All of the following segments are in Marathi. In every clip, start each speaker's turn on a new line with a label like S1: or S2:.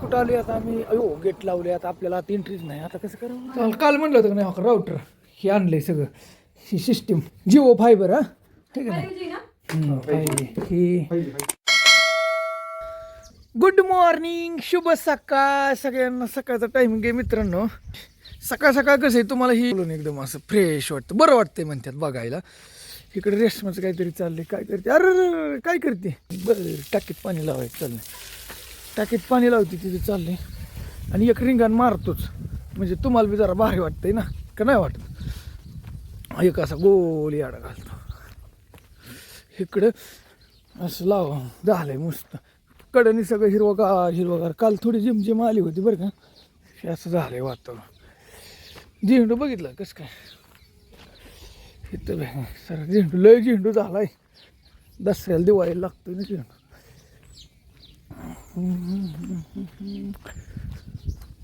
S1: कुठं आलोय आता आम्ही? अयो गेट लावले आता आपल्याला आता एंट्रीच नाही. आता कसं करावं? चाल काल म्हणलं होतं का नाही राऊटर हे आणलंय सगळं. ही सिस्टीम जिओ फायबर हा? ठीक आहे ना. ही गुड मॉर्निंग शुभ सकाळ. सगळ्यांना सकाळचा टायमिंग आहे मित्रांनो. सकाळ सकाळ कसं आहे तुम्हाला ही बोलून एकदम असं फ्रेश वाटतं. बरं वाटतंय म्हणतात बघायला. इकडे रेशमाचं काहीतरी चाललंय काय करते? अरे काय करते? बरं टाकीत पाणी लावायचं चाललंय. टाकीत पाणी लावते तिथे चाललंय. आणि एक रिंगाण मारतोच. म्हणजे तुम्हाला बी जरा भारी वाटतंय ना? का नाही वाटत? एक असा गोल याडा घालतो. इकडं असं लाव झालंय मस्त. कडनी सगळं हिरवगार हिरवगार. काल थोडी जिमजिम आली होती बरं का? हे असं झालंय वातावरण. झेंडू बघितलं कसं काय? इथं सर झेंडू लय झेंडू झालाय. दसऱ्याला दिवाळीला लागतो ना झेंडू.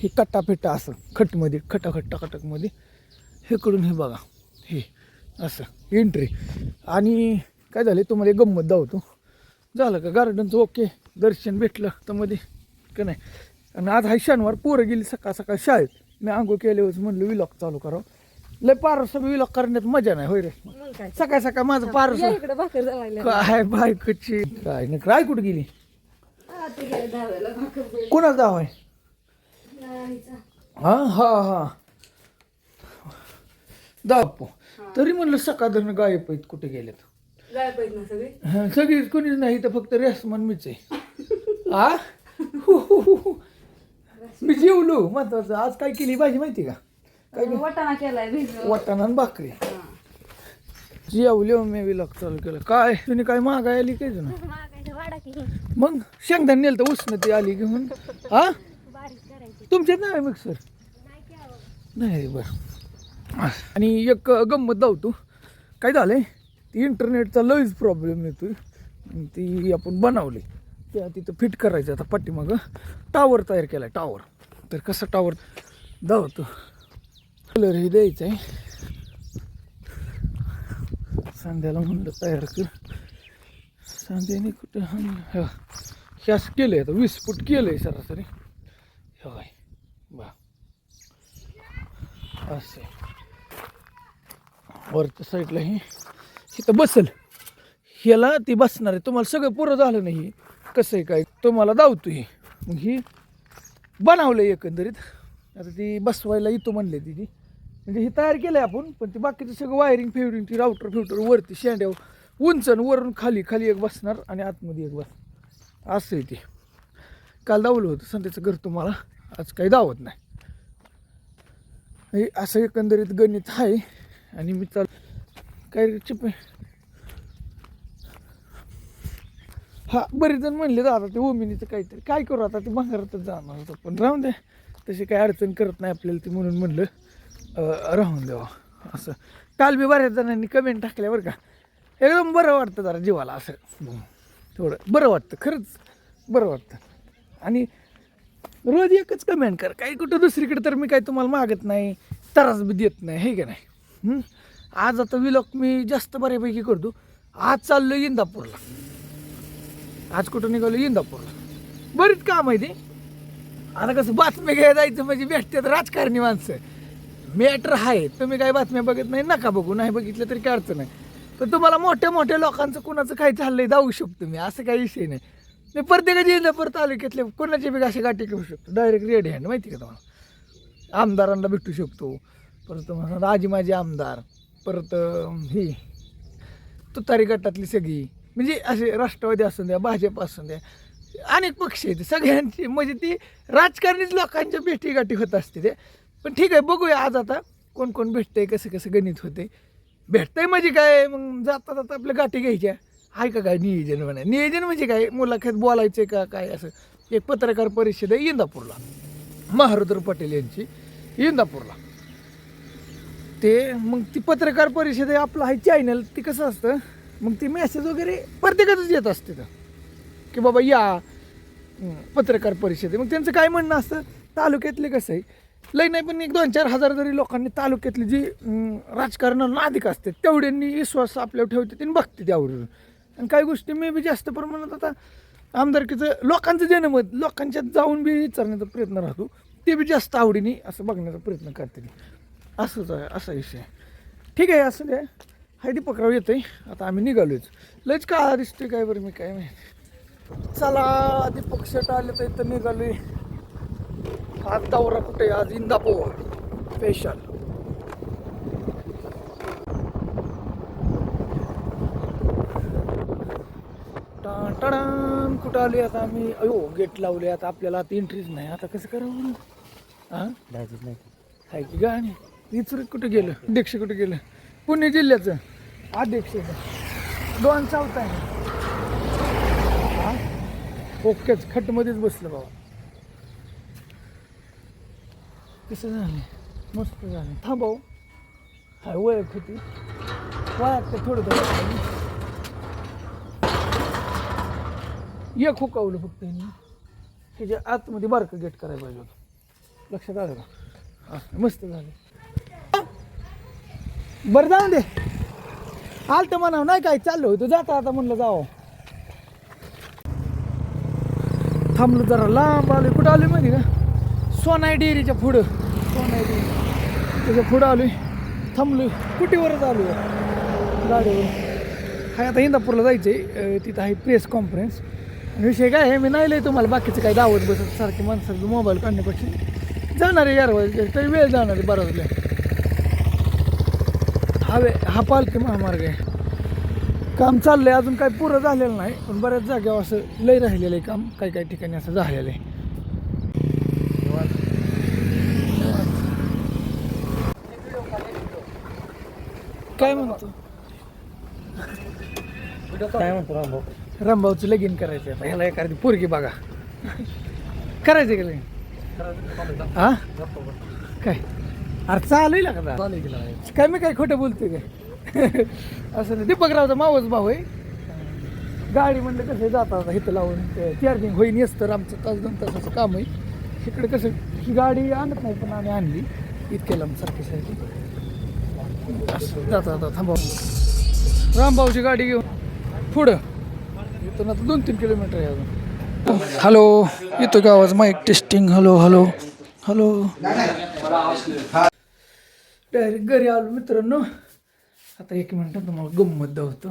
S1: हे कट्टाफिट्टा असं खटमध्ये खटा खटकमध्ये हे करून हे बघा हे असं एंट्री आणि काय झालं तुम्हाला एक गंमत दावतो झालं का? गार्डनचं ओके दर्शन भेटलं तर मध्ये का नाही? आणि आज हा शनिवार पोरं गेली सकाळ सकाळ शाळेत. मी आंघोळ केल्यावर म्हणलं विलॉक चालू करावं लय पारस विलॉक करण्यात मजा नाही होय रे.
S2: मग काय?
S1: सकाळ सकाळ माझं पारस.
S2: या इकडे भाकर जळायला
S1: काय बायकोची? काय नाही काय कुठं गेली?
S2: हा, ते गेले दहाव्याला भाकर पोळी.
S1: कोणाच दाव आहे. हा हा हा. दापो तरी म्हणलं सकाळ धरण गायब आहेत कुठे गेलेत?
S2: गाय पाहिजे ना सगळी?
S1: हा, सगळीच कोणीच नाही तर फक्त रेसमान मीच आहे. आ? हु, हु, हु, हु. मी जेवलो महत्वाचं. आज काय केली भाजी माहिती का? काय केलं?
S2: वटाणा केलाय भिजव
S1: वाटाणा आणि भाकरी. जेवले मी विलॉग चालू केलं. काय? तुम्ही काय महागाय आली काय जुनं मग शेंगदाणे नेलं तर उष्णती आली घेऊन. हा? तुमच्यात नाही मिक्सर? नाही बर. आणि एक गंमत धावतो काय झालंय? ती इंटरनेटचा लईच प्रॉब्लेम येतोय. आणि ती आपण बनवली. त्या तिथं फिट करायचं आता पाठीमागं. टावर तयार केला टावर तर कसं टावर धावतो कलर हे द्यायचं आहे. सांध्याला म्हणलं तयार कर. सांध्याने कुठं हा. हे असं केलं आहे आता वीस फूट केलं आहे सरासरी. हे बा. असं. आहे. वरच्या साईडला हे. इथं बसल. ह्याला ती बसणार आहे. तुम्हाला सगळं पुरं झालं नाही. कसं आहे काय? तुम्हाला दावतो आहे मग ही बनवलं एकंदरीत. आता ती बसवायला येतो म्हणले ती ती. म्हणजे ही तयार केलं आहे आपण पण ती बाकीचं सगळं वायरिंग फेवरिंग ती राउटर फिवटर वरती शेंड्यावर उंच वरून खाली खाली एक बसणार आणि आतमध्ये एक बस असं आहे ते. काल दावलं होतं संध्याचं घर तुम्हाला. आज काही दावत नाही. हे असं एकंदरीत गणित आहे. आणि मी चाल काय चिप हा बरेच जण म्हणले आता ते ओमिनीचं काहीतरी काय करू आता? ते भांगारातच जाणार होतं. पण राहून द्या तशी काही अडचण करत नाही आपल्याला ते म्हणून म्हणलं राहून द्यावं हो. असं. काल बी बऱ्याच जणांनी कमेंट टाकल्या का. एकदम बरं वाटतं जरा जीवाला असं. थोडं बरं वाटतं खरंच बरं वाटतं. आणि रोज एकच कमेंट कर काही कुठं दुसरीकडे तर मी काही तुम्हाला मागत नाही त्रास बी देत नाही हे का नाही? आज आता विलॉक मी जास्त बऱ्यापैकी करतो. आज चाललो इंदापूरला. आज कुठं निघालो? इंदापूरला बरीच काम आहे ते आता कसं बातम्या घ्यायला जायचं म्हणजे भेटतात राजकारणी माणसं. मॅटर आहे. तुम्ही काय बातम्या बघत नाही नका बघू. नाही बघितलं तरी काय अडचण नाही. तर तुम्हाला मोठ्या मोठ्या लोकांचं कुणाचं काय चाललंय जाऊ शकतो मी. असं काही विषय नाही. मी प्रत्येकाच्या इंदापूर तालुक्यातले कुणाची बी अशी गाठी करू शकतो. डायरेक्ट रेड हँड माहिती का तुम्हाला? आमदारांना भेटू शकतो. परत म्हणा आजी माझे आमदार. परत ही तुतारी गटातली सगळी. म्हणजे असे राष्ट्रवादी असून द्या भाजप असून द्या अनेक पक्ष आहेत. सगळ्यांची म्हणजे ती राजकारणीच लोकांच्या भेटी गाठी होत असते ते. पण ठीक आहे बघूया आज आता कोण कोण भेटतंय कसं कसं गणित होते भेटतंय म्हणजे काय? मग जाता जाता आपल्या गाठी घ्यायच्या. आहे का काय नियोजन म्हणा? नियोजन म्हणजे काय? मुलाखत बोलायचं का काय असं? एक पत्रकार परिषद आहे इंदापूरला. महारुद्र पटेल यांची. इंदापूरला. ते मग ती पत्रकार परिषद आहे आपलं आहे चॅनल ती कसं असतं? मग ती मेसेज वगैरे प्रत्येकातच येत असते तर. की बाबा या पत्रकार परिषद मग त्यांचं काय म्हणणं असतं? तालुक्यातले कसं आहे? लई नाही पण एक दोन चार हजार जरी लोकांनी तालुक्यातली जी अं, राजकारणाला अधिक असते तेवढ्यांनी विश्वास आपल्यावर ठेवते त्यांनी बघते त्यावरून. आणि काही गोष्टी मी बी जास्त प्रमाणात आता आमदारकीचं लोकांचं जनमत लोकांच्यात जाऊन बी विचारण्याचा प्रयत्न राहतो. ते बी जास्त आवडीने असं बघण्याचा प्रयत्न करते असंच आहे असा विषय ठीक आहे असं द्या. हाय दीपकराव येतोय. आता आम्ही निघालोच लयच का दिसतोय काय बरं मी काय माहिती. चला दीपक शेट आले तर इथं निघालोय. आज दौरा कुठे आज इंदापूर. स्पेशल टाण कुठं आलोय आता आम्ही? अयो गेट लावले आता. आपल्याला आता एंट्रीच नाही. आता कसं करावं? हा
S3: जायचंच नाही.
S1: आहे की गाणी? इचूर कुठं गेलं? अध्यक्ष कुठं गेलं? पुणे जिल्ह्याचं. अध्यक्ष दोन चौथा आहे. हा? ओकेच खटमध्येच बसलं बाबा. कसं झालं? मस्त झालं. थांबाव हाय ओळख होती. वळख तर थोडं थोडं एक हुकावलं फक्त यांनी. त्याच्या आतमध्ये बारकं गेट करायला पाहिजे होतं. लक्षात आलं का? मस्त झालं. बरं जाऊन दे. आल तर म्हणावं नाही काय चाललो होतो. जाता आता म्हणलं जावं. थांबलो जरा लांब आलोय. कुठं आलोय माहिती का? सोनाई डेअरीच्या पुढं. सोनाई डेअरी. त्याच्या पुढं आलोय. थांबलोय. कुटीवरच आलोय? गाडीवर. हाय आता इंदापूरला जायचं आहे तिथं आहे प्रेस कॉन्फरन्स. विषय काय आहे मी नाही लय तुम्हाला बाकीचं काय दावत बसत सारखे माणसाचं मोबाईल काढण्यापेक्षा. जाणार आहे यार तरी वेळ जाणार आहे बराच वेळ हा पालखी महामार्ग आहे. काम चाललंय अजून काही पुरं झालेलं नाही पण बऱ्याच जागेवर असं लय राहिलेलं आहे काम. काही काही ठिकाणी असं झालेलं आहे. काय म्हणतो?
S3: काय म्हणतो रामभाऊ?
S1: रामभाऊचं लगीन करायचं आहे ह्याला एखादी पोरगी बघा. करायचं का लगीन हा काय? अरे चालू का? आता? काय मी काय खोटं बोलतोय काय असं नाही. दीपकरावचा मावस भाऊ आहे. गाडी म्हणलं कसं जाता आता इथं लावून चार्जिंग होईन तर आमचं तास दोन तासाचं काम आहे. इकडे कसं ही गाडी आणत नाही पण आम्ही आणली. इतक्या लांब सारखी सारखी. असं जाता जाता थांबा. रामभाऊची गाडी घेऊन पुढं. इथून आता दोन तीन किलोमीटर आहे अजून. हॅलो येतो का आवाज mic testing hello hello. Hello. Direct घरी आलो मित्रांनो. आता एक मिनिट तुम्हाला गंमत दावतो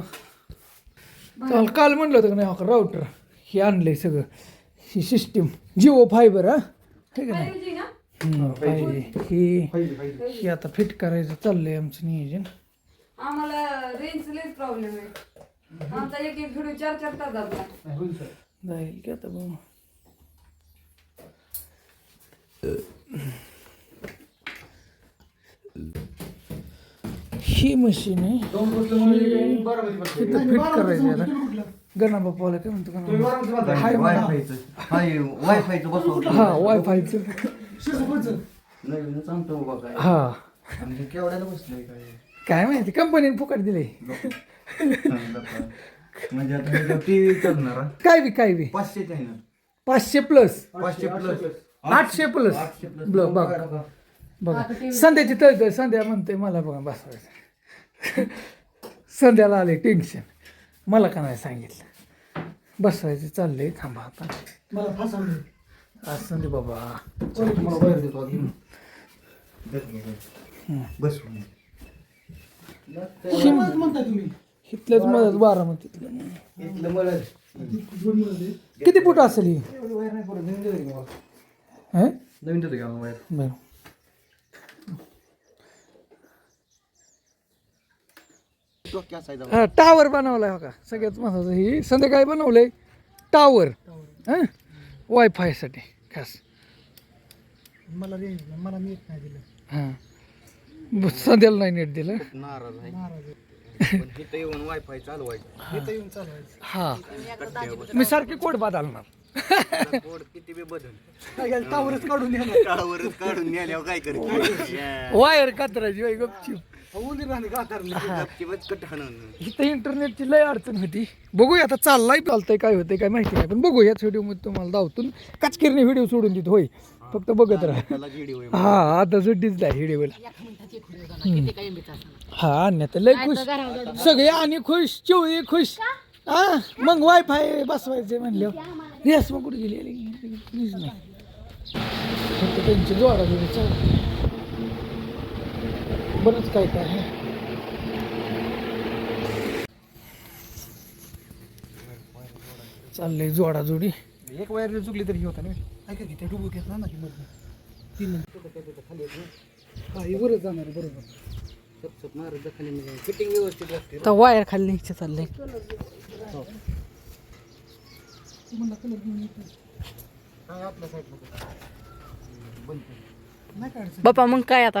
S1: चाल काल म्हणलं होतं का नाही राऊटर हे आणलंय सगळं. ही सिस्टीम जिओ फायबर हा? हे का नाही
S2: पाहिजे ना?
S1: ही ही आता फिट करायचं चाललंय आमचं नियोजन.
S2: आम्हाला रेंज लई प्रॉब्लेम आहे. आमचा एक एक व्हिडिओ चार चार तास जातो
S1: जाईल की आता बघू. ही मशीन आहे. इथं फिट करायची आता. गणा बापाला काय म्हणतो गणा हाय.
S3: वायफायचं बसवलं
S1: हा वायफायचं
S3: बाबा काय
S1: हा.
S3: आणि केवढ्याला बसलंय काय?
S1: काय माहिती कंपनीने फुकट दिले
S3: म्हणजे आता टीव्ही करणार?
S1: काय बी काय बी.
S3: ना?
S1: पाचशे प्लस
S3: पाचशे प्लस
S1: आठशे प्लस बघ बघ. संध्याची तळतळ संध्या म्हणते मला बघा बसवायचं. संध्याला आले टेन्शन. मला का नाही सांगितलं? बसवायचं चाललंय थांबा आता.
S3: मला फसवलं.
S1: असं दे बाबा.
S3: तुम्हाला बाहेर देतो आधी. बस
S1: इथल्याच मदत बारामतीतलं
S3: इथलं मला
S1: किती फूट असेल ही?
S3: नवीन देतो की मला
S1: हं? हा टावर बनवलाय हो का सगळ्यात महत्वाचं ही संध्याकाळी बनवलंय टावर. हां? वायफायसाठी खास.
S3: मला रेंज मला मी नाही दिलं.
S1: हां. संध्याला नाही नेट दिलं.
S3: नाराज आहे. पण इथं येऊन वायफाय चालवायचं इथं येऊन चालवायचं
S1: हा. मी सारखे कोड बदलणार.
S3: कोड किती बी बदल.
S1: टावरच काढून
S3: टावरच काढून काय करू
S1: वायर कातराची बाई गपची इथं इंटरनेटची लय अडचण होती. बघूया आता चाललाय चालतंय काय होतंय काय माहिती नाही पण बघूया याच व्हिडिओमध्ये तुम्हाला दावतून. काचकिरने व्हिडिओ सोडून देतो होय. फक्त बघत राहा. हा आता सुट्टीच नाही हिडिओला हा अन्य तर लय खुश. सगळे आणि खुश चिवळी खुश. हा मग वायफाय बसवायचे म्हणले रेस मग कुठे गेली? प्लीज नाही फक्त त्यांची जोडा जोडी चालू. बरंच काय काय आहे. चाललंय जोडा जोडी
S3: एक वायर चुकली तरी हे होतं ना. ऐका की त्या डुबू घेतला ना की मधनं? तीन खाली
S1: हा हे बरं जाणार बरोबर.
S3: खाली फिटिंग व्यवस्थित लागते
S4: तर वायर खाली न्यायचं चाललंय
S1: काढायचं
S4: बाप्पा मग काय आता?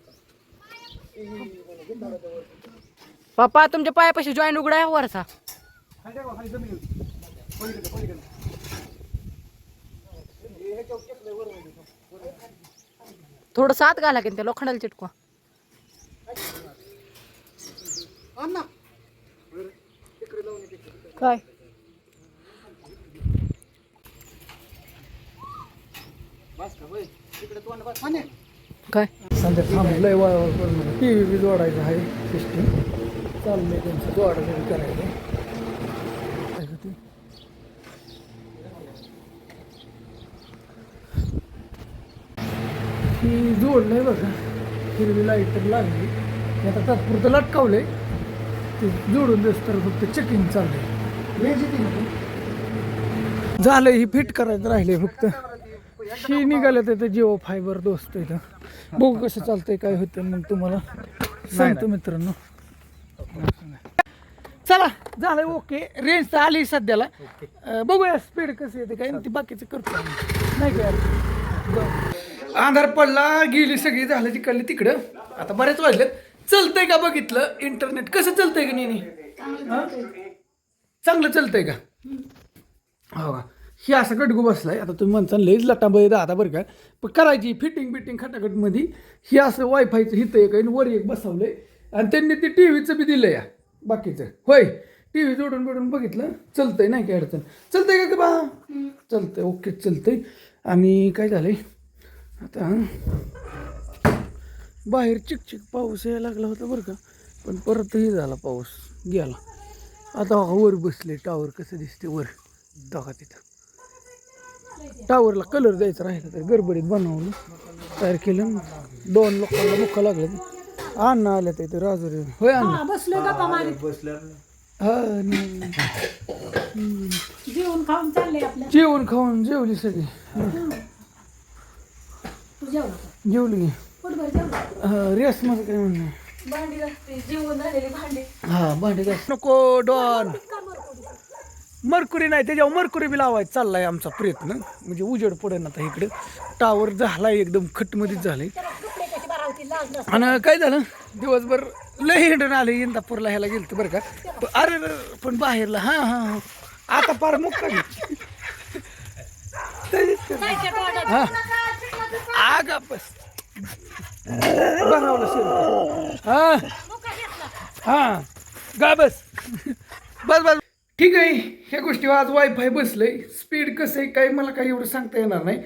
S4: बाप्पा तुमच्या पायापाशी जॉईन उघडा वरचा. थोडं साथ घाला की त्या लोखंडाला चिटकवा. काय? काय?
S1: संध्या थांबलंय वाळवळ टी व्ही बी जोडायचं आहे सिस्टीम चाललंय त्यांचं जोडायचं करायचं. काय गं ते? ही बघा. हिरवी लाइट तर लागली आता तात्पुरतं आहे ते जोडून देस तर फक्त चेकिंग चाललंय. झालं ही फिट करायचं राहिले फक्त. ही निघालं तर जिओ फायबर दोस्त इथं. बघू कसं चालतंय काय होतं मग तुम्हाला. सांगतो मित्रांनो. चला झालं ओके. रेंज तर आली सध्याला. बघूया स्पीड कसं येते. काय ती बाकीचं करतो आम्ही. नाही काय बरं. अंधार पडला गेली सगळी झालं तिकडली तिकडं. आता बरेच वाजलेत. चलतंय का बघितलं? इंटरनेट कसं चलतंय का नेहमी हा? चांगलं चलतंय का? हो का? ही असं गटगू बसलाय आता तुम्ही म्हणता लईच लटाबळी आता बरं का. पण करायची फिटिंग बिटिंग खटाखटमध्ये ही असं वायफायचं हिथं एक आहे वर एक बसवलं आहे आणि त्यांनी ते टी व्हीचं बी दिलं या बाकीचं. होय टी व्ही जोडून बिडून बघितलं चलतंय नाही काय अडचण. चलतंय का बा? चलतंय ओके चलतंय. आणि काय झालंय? आता बाहेर चिकचिक पाऊस यायला लागला होता बरं का. पण परतही झाला पाऊस गेला. आता वर बसले टावर कसं दिसते वर. दगा तिथं. टावरला कलर द्यायचा राहिला तर गडबडीत बनवलं. तयार केलं दोन लोकांना मुक्का लागले. अण्णा आल्या ते राजुरी. होय अण्णा?
S5: बसलोय गप्पा मारीत.
S1: हा न-
S5: जेवण खाऊन चाललंय आपल्या
S1: जेवण खाऊन जेवली सगळी.
S5: तू जेवला का?
S1: जेवली की.
S5: पोटभर जेवला?
S1: हा, रेस माझं काय म्हणणं?
S2: भांडी लागते जेवण झालेली भांडी.
S1: हा भांडे घास. नको डॉन. मरकुरी नाही त्याच्यावर मरकुरी बी लावायचा चाललाय आमचा प्रयत्न. म्हणजे उजेड पडेल आता इकडे. टावर झाला एकदम खटमध्येच
S5: झाले
S1: आणि काय झालं? दिवसभर लय हिंडून आले इंदापूरला ह्याला गेलं बरं का. अरे पण बाहेरला हा हा हा. आता फार मुक्का हां. आगा बस. बनवलं शिर हा. हा. गा बस. बस बस ठीक आहे ह्या गोष्टी आज वायफाय बसलं आहे स्पीड कसं आहे काही मला काही एवढं सांगता येणार नाही.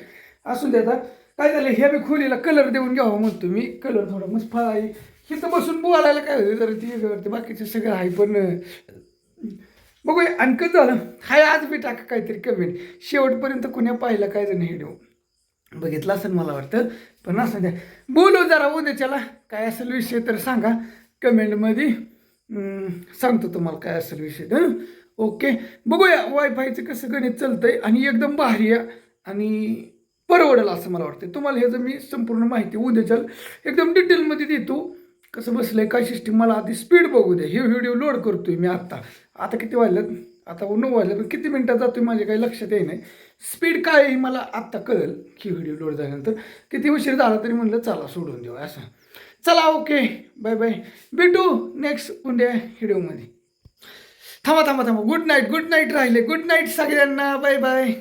S1: असून दे आता. काय झालं ह्या मी खोलीला कलर देऊन घ्यावा म्हणतो मी. कलर थोडा मस्त फळ आहे. हिथं बसून बोलायला काय होईल जरा ती करते बाकीचं सगळं आहे पण बघूया. आणि कसं झालं हाय आज बी टाका काहीतरी कमेंट. शेवटपर्यंत कुण्या पाहिलं काय जण व्हिडिओ बघितलं असेल मला वाटतं पण असं द्या. बोलू जरा उद्याच्याला. काय असेल विषय तर सांगा. कमेंटमध्ये सांगतो तुम्हाला काय असेल विषय. तर ओके. बघूया वायफायचं कसं गणित चालतं आहे आणि एकदम भारी आहे आणि परवडेल असं मला वाटतं तुम्हाला ह्याचं मी संपूर्ण माहिती उद्याच्या एकदम डिटेलमध्ये देतो. कसं बसलं आहे काय सिस्टीम मला आधी स्पीड बघू दे. हे व्हिडिओ लोड करतो आहे मी आत्ता आता किती वाजलं आता नऊ वाजलं पण किती मिनटात जातो माझ्या काही लक्षात येई नाही. स्पीड काय आहे मला आत्ता कळेल. की व्हिडिओ लोड झाल्यानंतर. किती उशीर झाला तरी म्हणलं चला सोडून देऊ. असं. चला ओके. बाय बाय भेटू नेक्स्ट उद्या व्हिडिओमध्ये थांबा थांबा थांबा. गुड नाईट गुड नाईट राहिले. गुड नाईट सगळ्यांना. Bye bye